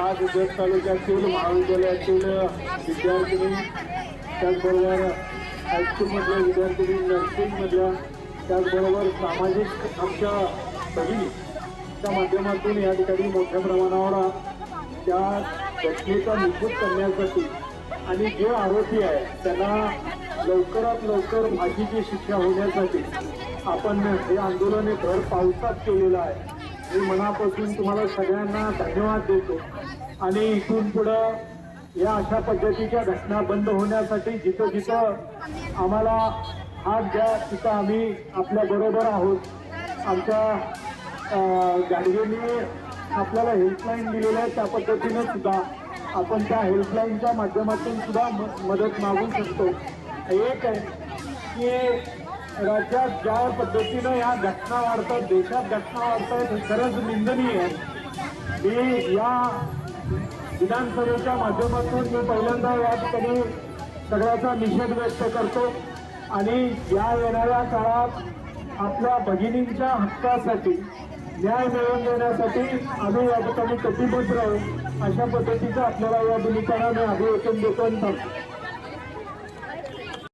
आज जत तालुक्यातील महाविद्यालयातील विद्यार्थिनी त्याचबरोबर हायस्कूलमधल्या विद्यार्थिनी नर्सिंगमधल्या त्याचबरोबर सामाजिक आमच्या बहिणीच्या माध्यमातून या ठिकाणी मोठ्या प्रमाणावर त्या घटनेचा निषेध करण्यासाठी आणि जे आरोपी आहे त्यांना लवकरात लवकर फाशीची शिक्षा होण्यासाठी आपण हे आंदोलन हे भर पावसात केलेलं आहे. मी मनापासून तुम्हाला सगळ्यांना धन्यवाद देतो. आणि इथून पुढं या अशा पद्धतीच्या घटना बंद होण्यासाठी जिथं जिथं आम्हाला हात द्या तिथं आम्ही आपल्या बरोबर आहोत. आमच्या अं, गाडगेंनी आपल्याला हेल्पलाईन दिलेल्या आहे त्या पद्धतीनं सुद्धा आपण त्या हेल्पलाईनच्या माध्यमातून सुद्धा म- मदत मागू शकतो. एक आहे की राज्यात ज्या पद्धतीनं या घटना वाढतात देशात घटना वाढतात हे खरंच निंदनीय आहे. मी या विधानसभेच्या माध्यमातून मी पहिल्यांदा या ठिकाणी सगळ्याचा निषेध व्यक्त करतो आणि या येणाऱ्या काळात आपल्या भगिनींच्या हक्कासाठी न्याय मिळवून देण्यासाठी आम्ही या ठिकाणी कटिबद्ध राहू अशा पद्धतीचं आपल्याला या निमित्तानं मी अभिवचन देतो आणि